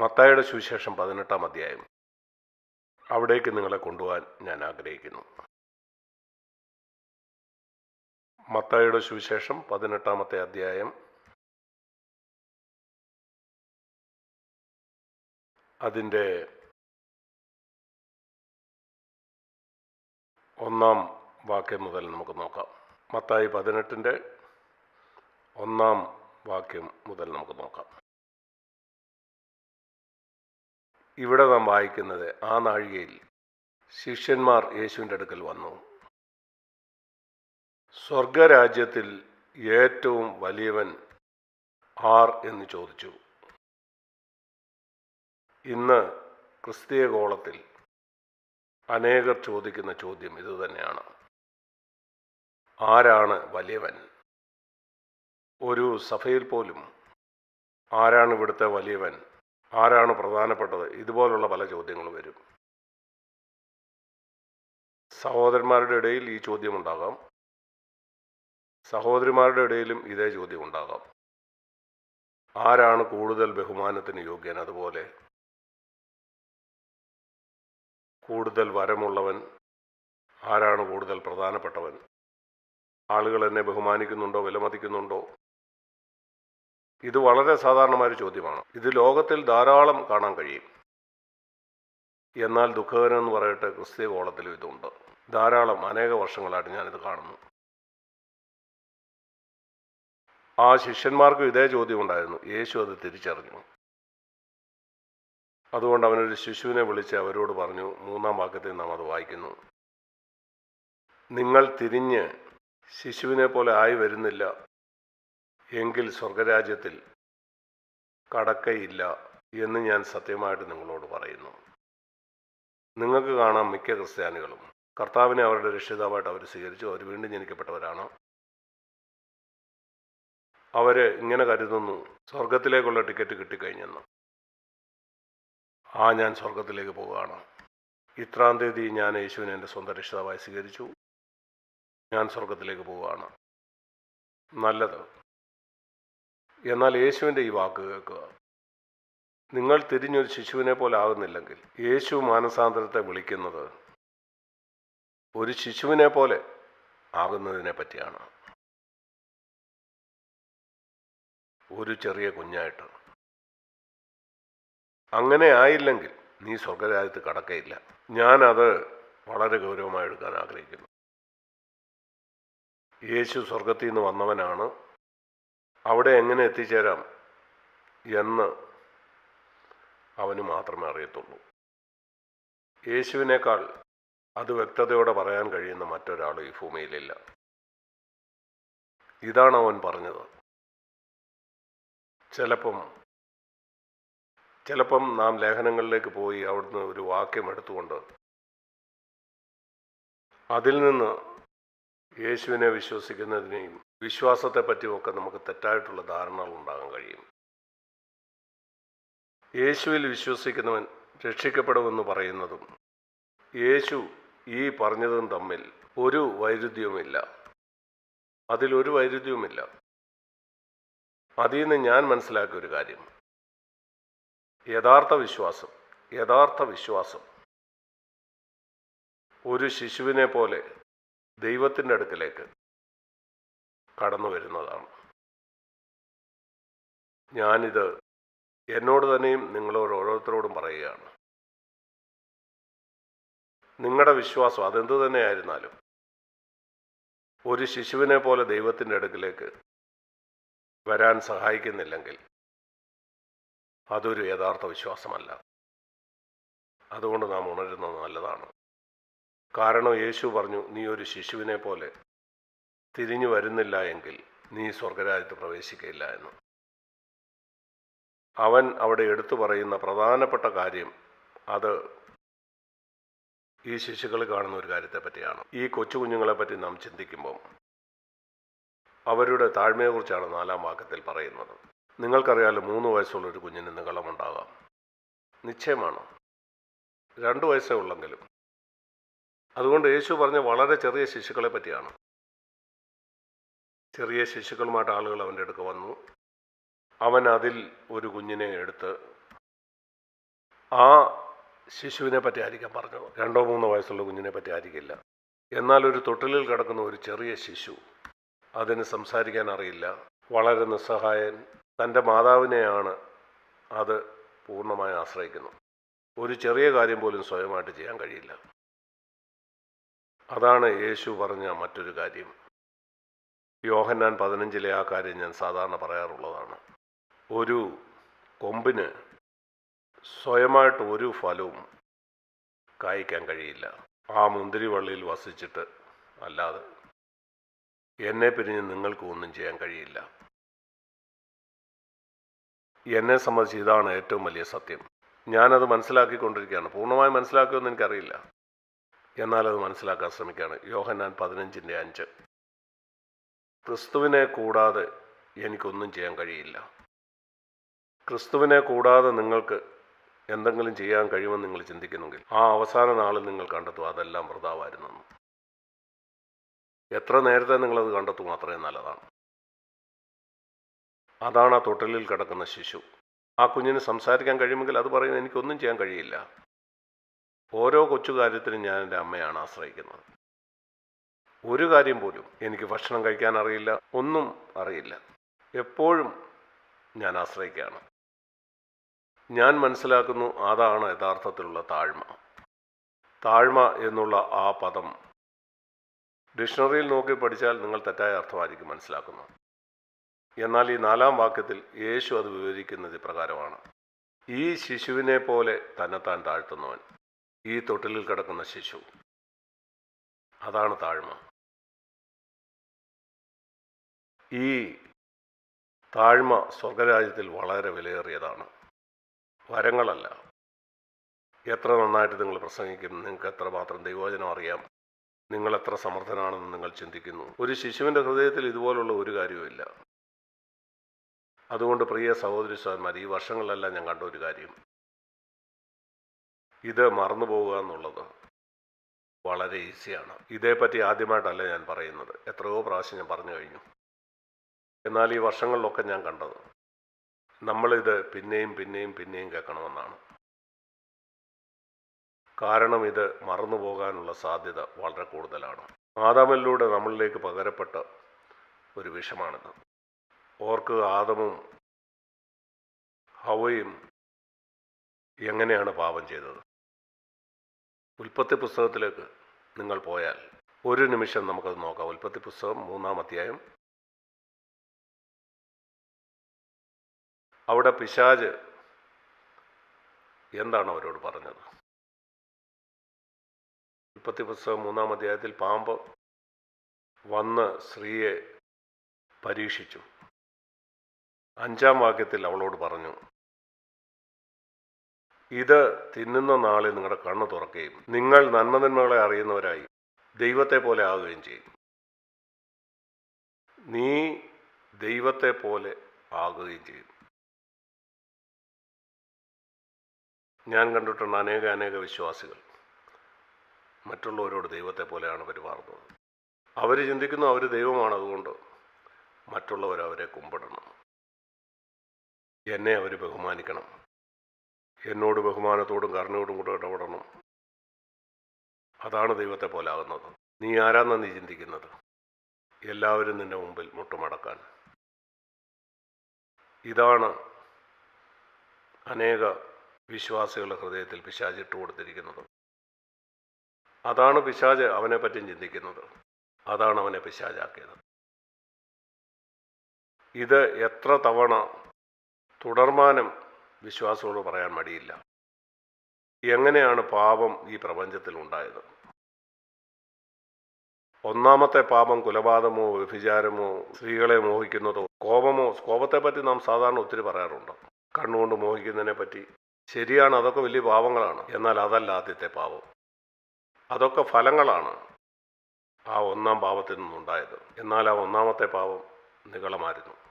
മത്തായുടെ സുവിശേഷം പതിനെട്ടാം അധ്യായം. അവിടേക്ക് നിങ്ങളെ കൊണ്ടുപോകാൻ ഞാൻ ആഗ്രഹിക്കുന്നു. മത്തായുടെ സുവിശേഷം പതിനെട്ടാമത്തെ അധ്യായം. അതിന്റെ ഒന്നാം വാക്യം മുതൽ നമുക്ക് നോക്കാം. മത്തായി പതിനെട്ടിന്റെ ഒന്നാം വാക്യം മുതൽ നമുക്ക് നോക്കാം. ഇവിടെ നാം വായിക്കുന്നത് ആ നാഴികയിൽ ശിഷ്യന്മാർ യേശുവിന്റെ അടുക്കൽ വന്നു. സ്വർഗരാജ്യത്തിൽ ഏറ്റവും വലിയവൻ ആർ എന്ന് ചോദിച്ചു. ഇന്ന് ക്രിസ്തീയ ഗോളത്തിൽ അനേകർ ചോദിക്കുന്ന ചോദ്യം ഇതുതന്നെയാണ് ആരാണ് വലിയവൻ? ഒരു സഭയിൽ പോലും ആരാണ് ഇവിടുത്തെ വലിയവൻ? ആരാണ് പ്രധാനപ്പെട്ടത്? ഇതുപോലുള്ള പല ചോദ്യങ്ങൾ വരും. സഹോദരന്മാരുടെ ഇടയിൽ ഈ ചോദ്യം ഉണ്ടാകാം. സഹോദരിമാരുടെ ഇടയിലും ഇതേ ചോദ്യം ഉണ്ടാകാം. ആരാണ് കൂടുതൽ ബഹുമാനത്തിന് യോഗ്യൻ? അതുപോലെ കൂടുതൽ വരമുള്ളവൻ ആരാണ് കൂടുതൽ പ്രധാനപ്പെട്ടവൻ? ആളുകൾ എന്നെ ബഹുമാനിക്കുന്നുണ്ടോ വിലമതിക്കുന്നുണ്ടോ? ഇത് വളരെ സാധാരണമായ ചോദ്യമാണ്. ഇത് ലോകത്തിൽ ധാരാളം കാണാൻ കഴിയും. എന്നാൽ ദുഃഖകരം എന്ന് പറയട്ടെ ക്രിസ്തീയ കോളത്തിലും ഇതുണ്ട്. ധാരാളം അനേക വർഷങ്ങളായിട്ട് ഞാനിത് കാണുന്നു. ആ ശിഷ്യന്മാർക്കും ഇതേ ചോദ്യം ഉണ്ടായിരുന്നു. യേശു അത് തിരിച്ചറിഞ്ഞു. അതുകൊണ്ട് അവനൊരു ശിശുവിനെ വിളിച്ച് അവരോട് പറഞ്ഞു മൂന്നാം വാക്യത്തിൽ നാം അത് വായിക്കുന്നു. നിങ്ങൾ തിരിഞ്ഞ് ശിശുവിനെ പോലെ ആയി വരുന്നില്ല. എങ്കിൽ സ്വർഗരാജ്യത്തിൽ കടക്കയില്ല എന്ന് ഞാൻ സത്യമായിട്ട് നിങ്ങളോട് പറയുന്നു. നിങ്ങൾക്ക് കാണാം മിക്ക ക്രിസ്ത്യാനികളും. കർത്താവിനെ അവരുടെ രക്ഷിതാവായിട്ട് അവർ സ്വീകരിച്ചു. അവർ വീണ്ടും ജനിക്കപ്പെട്ടവരാണ്. അവർ ഇങ്ങനെ കരുതുന്നു സ്വർഗത്തിലേക്കുള്ള ടിക്കറ്റ് കിട്ടിക്കഴിഞ്ഞെന്ന്. ആ ഞാൻ സ്വർഗത്തിലേക്ക് പോവുകയാണ്. ഇത്രാം തീയതി ഞാൻ യേശുവിനെ എന്റെ സ്വന്തം രക്ഷിതാവായി സ്വീകരിച്ചു. ഞാൻ സ്വർഗത്തിലേക്ക് പോവുകയാണ്. നല്ലത്. എന്നാൽ യേശുവിന്റെ ഈ വാക്ക് കേൾക്കുക. നിങ്ങൾ തിരിഞ്ഞൊരു ശിശുവിനെ പോലെ ആകുന്നില്ലെങ്കിൽ യേശു മാനസാന്തരത്തെ വിളിക്കുന്നത് ഒരു ശിശുവിനെ പോലെ ആകുന്നതിനെ പറ്റിയാണ്. ഒരു ചെറിയ കുഞ്ഞായിട്ട്. അങ്ങനെ ആയില്ലെങ്കിൽ നീ സ്വർഗരാജ്യത്ത് കടക്കയില്ല. ഞാനത് വളരെ ഗൗരവമായി എടുക്കാൻ ആഗ്രഹിക്കുന്നു. യേശു സ്വർഗത്തിൽ നിന്ന് വന്നവനാണ് അവിടെ എങ്ങനെ എത്തിച്ചേരാം എന്ന് അവന് മാത്രമേ അറിയത്തുള്ളൂ. യേശുവിനേക്കാൾ അത് വ്യക്തതയോടെ പറയാൻ കഴിയുന്ന മറ്റൊരാൾ ഈ ഭൂമിയിലില്ല. ഇതാണ് അവൻ പറഞ്ഞത്. ചിലപ്പം ചിലപ്പം നാം ലേഖനങ്ങളിലേക്ക് പോയി അവിടുന്ന് ഒരു വാക്യം എടുത്തുകൊണ്ട് അതിൽ നിന്ന് യേശുവിനെ വിശ്വസിക്കുന്നതിനെയും വിശ്വാസത്തെ പറ്റിയൊക്കെ നമുക്ക് തെറ്റായിട്ടുള്ള ധാരണകൾ ഉണ്ടാകാൻ കഴിയും. യേശുവിൽ വിശ്വസിക്കുന്നവൻ രക്ഷിക്കപ്പെടുമെന്ന് പറയുന്നതും യേശു ഈ പറഞ്ഞതും തമ്മിൽ ഒരു വൈരുദ്ധ്യവുമില്ല. അതിലൊരു വൈരുദ്ധ്യവുമില്ല. അതിൽ നിന്ന് ഞാൻ മനസ്സിലാക്കിയ ഒരു കാര്യം. യഥാർത്ഥ വിശ്വാസം യഥാർത്ഥ വിശ്വാസം. ഒരു ശിശുവിനെ പോലെ ദൈവത്തിന്റെ അടുക്കലേക്ക് കടന്നു വരുന്നതാണ് ഞാനിത് എന്നോട് തന്നെയും നിങ്ങളോട് ഓരോരുത്തരോടും പറയുകയാണ്. നിങ്ങളുടെ വിശ്വാസം അതെന്തു തന്നെയായിരുന്നാലും ഒരു ശിശുവിനെ പോലെ ദൈവത്തിന്റെ അടുക്കിലേക്ക് വരാൻ സഹായിക്കുന്നില്ലെങ്കിൽ അതൊരു യഥാർത്ഥ വിശ്വാസമല്ല. അതുകൊണ്ട് നാം ഉണരുന്നത് നല്ലതാണ്. കാരണം യേശു പറഞ്ഞു നീ ഒരു ശിശുവിനെ പോലെ തിരിഞ്ഞു വരുന്നില്ല എങ്കിൽ നീ സ്വർഗരാജ്യത്ത് പ്രവേശിക്കയില്ല എന്ന്. അവൻ അവിടെ എടുത്തു പറയുന്ന പ്രധാനപ്പെട്ട കാര്യം അത് ഈ ശിശുക്കൾ കാണുന്ന ഒരു കാര്യത്തെ പറ്റിയാണ് ഈ കൊച്ചു കുഞ്ഞുങ്ങളെ പറ്റി നാം ചിന്തിക്കുമ്പോൾ അവരുടെ താഴ്മയെക്കുറിച്ചാണ് നാലാം വാക്യത്തിൽ പറയുന്നത്. നിങ്ങൾക്കറിയാലോ മൂന്ന് വയസ്സുള്ള ഒരു കുഞ്ഞിന് നികളമുണ്ടാകാം നിശ്ചയമാണ്? രണ്ട് വയസ്സേ ഉള്ളെങ്കിലും. അതുകൊണ്ട് യേശു പറഞ്ഞ വളരെ ചെറിയ ശിശുക്കളെ പറ്റിയാണ്. ചെറിയ ശിശുക്കളുമായിട്ട് ആളുകൾ അവന്റെ അടുക്ക് വന്നു. അവൻ അതിൽ ഒരു കുഞ്ഞിനെ എടുത്ത് ആ ശിശുവിനെ പറ്റി ആയിരിക്കാം പറഞ്ഞു. രണ്ടോ മൂന്നോ വയസ്സുള്ള കുഞ്ഞിനെ പറ്റി ആയിരിക്കില്ല. എന്നാൽ ഒരു തൊട്ടിലിൽ കിടക്കുന്ന ഒരു ചെറിയ ശിശു അതിന് സംസാരിക്കാൻ അറിയില്ല. വളരെ നിസ്സഹായൻ. തന്റെ മാതാവിനെയാണ് അത് പൂർണമായി ആശ്രയിക്കുന്നു ഒരു ചെറിയ കാര്യം പോലും സ്വയമായിട്ട് ചെയ്യാൻ കഴിയില്ല. അതാണ് യേശു പറഞ്ഞ മറ്റൊരു കാര്യം. യോഹന്നാൻ പതിനഞ്ചിലെ ആ കാര്യം ഞാൻ സാധാരണ പറയാറുള്ളതാണ്. ഒരു കൊമ്പിന് സ്വയമായിട്ട് ഒരു ഫലവും കായ്ക്കാൻ കഴിയില്ല. ആ മുന്തിരിവള്ളിയിൽ വസിച്ചിട്ട് അല്ലാതെ എന്നെ പിരിഞ്ഞ് നിങ്ങൾക്ക് ഒന്നും ചെയ്യാൻ കഴിയില്ല. എന്നെ സംബന്ധിച്ച് ഇതാണ് ഏറ്റവും വലിയ സത്യം. ഞാനത് മനസ്സിലാക്കിക്കൊണ്ടിരിക്കുകയാണ്. പൂർണമായി മനസ്സിലാക്കുമെന്ന് എനിക്കറിയില്ല. എന്നാലത് മനസ്സിലാക്കാൻ ശ്രമിക്കുകയാണ്. യോഹന്നാൻ പതിനഞ്ചിന്റെ അഞ്ച്. ക്രിസ്തുവിനെ കൂടാതെ എനിക്കൊന്നും ചെയ്യാൻ കഴിയില്ല. ക്രിസ്തുവിനെ കൂടാതെ നിങ്ങൾക്ക് എന്തെങ്കിലും ചെയ്യാൻ കഴിയുമെന്ന് നിങ്ങൾ ചിന്തിക്കുന്നെങ്കിൽ ആ അവസാന നാളിൽ നിങ്ങൾ കണ്ടെത്തും. അതെല്ലാം വൃതാവായിരുന്നു എത്ര നേരത്തെ നിങ്ങളത് കണ്ടെത്തും അത്രയും നല്ലതാണ്. അതാണ് ആ തൊട്ടിലിൽ കിടക്കുന്ന ശിശു. ആ കുഞ്ഞിന് സംസാരിക്കാൻ കഴിയുമെങ്കിൽ അത് പറയുന്നത് എനിക്കൊന്നും ചെയ്യാൻ കഴിയില്ല. ഓരോ കൊച്ചു കാര്യത്തിനും ഞാൻ എന്റെ അമ്മയാണ് ആശ്രയിക്കുന്നത്. ഒരു കാര്യം പോലും എനിക്ക് ഭക്ഷണം കഴിക്കാൻ അറിയില്ല ഒന്നും അറിയില്ല. എപ്പോഴും ഞാൻ ആശ്രയിക്കുകയാണ്. ഞാൻ മനസ്സിലാക്കുന്നു അതാണ് യഥാർത്ഥത്തിലുള്ള താഴ്മ. താഴ്മ എന്നുള്ള ആ പദം ഡിക്ഷണറിയിൽ നോക്കി പഠിച്ചാൽ നിങ്ങൾ തെറ്റായ അർത്ഥമായിരിക്കും മനസ്സിലാക്കുന്നു എന്നാൽ ഈ നാലാം വാക്യത്തിൽ യേശു അത് വിവരിക്കുന്നത് പ്രകാരമാണ് ഈ ശിശുവിനെ പോലെ തന്നെത്താൻ താഴ്ത്തുന്നവൻ. ഈ തൊട്ടിലിൽ കിടക്കുന്ന ശിശു. അതാണ് താഴ്മ. ഈ താഴ്മ സ്വർഗരാജ്യത്തിൽ വളരെ വിലയേറിയതാണ്. വരങ്ങളല്ല. എത്ര നന്നായിട്ട് നിങ്ങൾ പ്രസംഗിക്കും നിങ്ങൾക്ക് എത്രമാത്രം ദൈവോചനം അറിയാം നിങ്ങൾ എത്ര സമർത്ഥനാണെന്ന് നിങ്ങൾ ചിന്തിക്കുന്നു. ഒരു ശിശുവിന്റെ ഹൃദയത്തിൽ ഇതുപോലുള്ള ഒരു കാര്യവുമില്ല. അതുകൊണ്ട് പ്രിയ സഹോദരി സഹന്മാർ ഈ വർഷങ്ങളിലെല്ലാം ഞാൻ കണ്ട ഒരു കാര്യം. ഇത് മറന്നു പോവുക എന്നുള്ളത് വളരെ ഈസിയാണ്. ഇതേപ്പറ്റി ആദ്യമായിട്ടല്ല ഞാൻ പറയുന്നത്. എത്രയോ പ്രാവശ്യം ഞാൻ പറഞ്ഞു കഴിഞ്ഞു. എന്നാൽ ഈ വർഷങ്ങളിലൊക്കെ ഞാൻ കണ്ടത്. നമ്മളിത് പിന്നെയും പിന്നെയും പിന്നെയും കേൾക്കണമെന്നാണ്. കാരണം ഇത് മറന്നു പോകാനുള്ള സാധ്യത വളരെ കൂടുതലാണ്. ആദാമിലൂടെ നമ്മളിലേക്ക് പകരപ്പെട്ട ഒരു വിഷമാണിത്. ഓർക്കുക ആദമും ഹവയും എങ്ങനെയാണ് പാപം ചെയ്തത്? ഉൽപ്പത്തി പുസ്തകത്തിലേക്ക് നിങ്ങൾ പോയാൽ ഒരു നിമിഷം നമുക്കത് നോക്കാം. ഉൽപ്പത്തി പുസ്തകം മൂന്നാം അധ്യായം അവിടെ പിശാജ് എന്താണ് അവരോട് പറഞ്ഞത്? ഉൽപ്പത്തി പുസ്തകം മൂന്നാം അധ്യായത്തിൽ പാമ്പ് വന്ന് സ്ത്രീയെ പരീക്ഷിച്ചു. അഞ്ചാം വാക്യത്തിൽ അവളോട് പറഞ്ഞു ഇത് തിന്നുന്ന നാളിൽ നിങ്ങളുടെ കണ്ണ് തുറക്കുകയും നിങ്ങൾ നന്മനന്മകളെ അറിയുന്നവരായി ദൈവത്തെ പോലെ ആകുകയും ചെയ്യും. നീ ദൈവത്തെ പോലെ ആകുകയും ചെയ്യും. ഞാൻ കണ്ടിട്ടുണ്ട് അനേക അനേക വിശ്വാസികൾ. മറ്റുള്ളവരോട് ദൈവത്തെ പോലെയാണ് പെരുമാറുന്നത്. അവർ ചിന്തിക്കുന്നു അവർ ദൈവമാണ് അതുകൊണ്ട് മറ്റുള്ളവർ അവരെ കുമ്പിടണം. എന്നെ അവർ ബഹുമാനിക്കണം. എന്നോട് ബഹുമാനത്തോടും കരുണയോടും കൂടെ ഇടപെടണം. അതാണ് ദൈവത്തെ പോലെ ആകുന്നത്. നീ ആരാന്ന നീ ചിന്തിക്കുന്നത്? എല്ലാവരും നിന്റെ മുമ്പിൽ മുട്ടുമടക്കാൻ. ഇതാണ് അനേക വിശ്വാസികളുടെ ഹൃദയത്തിൽ പിശാജ് ഇട്ട് കൊടുത്തിരിക്കുന്നത്. അതാണ് പിശാജ് അവനെ പറ്റിയും ചിന്തിക്കുന്നത്. അതാണ് അവനെ പിശാജാക്കിയത് ഇത് എത്ര തവണ തുടർമാനം വിശ്വാസികളോട് പറയാൻ മടിയില്ല. എങ്ങനെയാണ് പാപം ഈ പ്രപഞ്ചത്തിൽ ഉണ്ടായത്? ഒന്നാമത്തെ പാപം കുലപാതമോ വ്യഭിചാരമോ സ്ത്രീകളെ മോഹിക്കുന്നതോ കോപമോ കോപത്തെപ്പറ്റി നാം സാധാരണ ഒത്തിരി പറയാറുണ്ട്. കണ്ണുകൊണ്ട് മോഹിക്കുന്നതിനെ പറ്റി ശരിയാണ് അതൊക്കെ വലിയ പാവങ്ങളാണ്. എന്നാൽ അതല്ല ആദ്യത്തെ പാവം. അതൊക്കെ ഫലങ്ങളാണ് ആ ഒന്നാം പാപത്തിൽ നിന്നുണ്ടായത്. എന്നാൽ ആ ഒന്നാമത്തെ പാപം നികളമായിരുന്നു.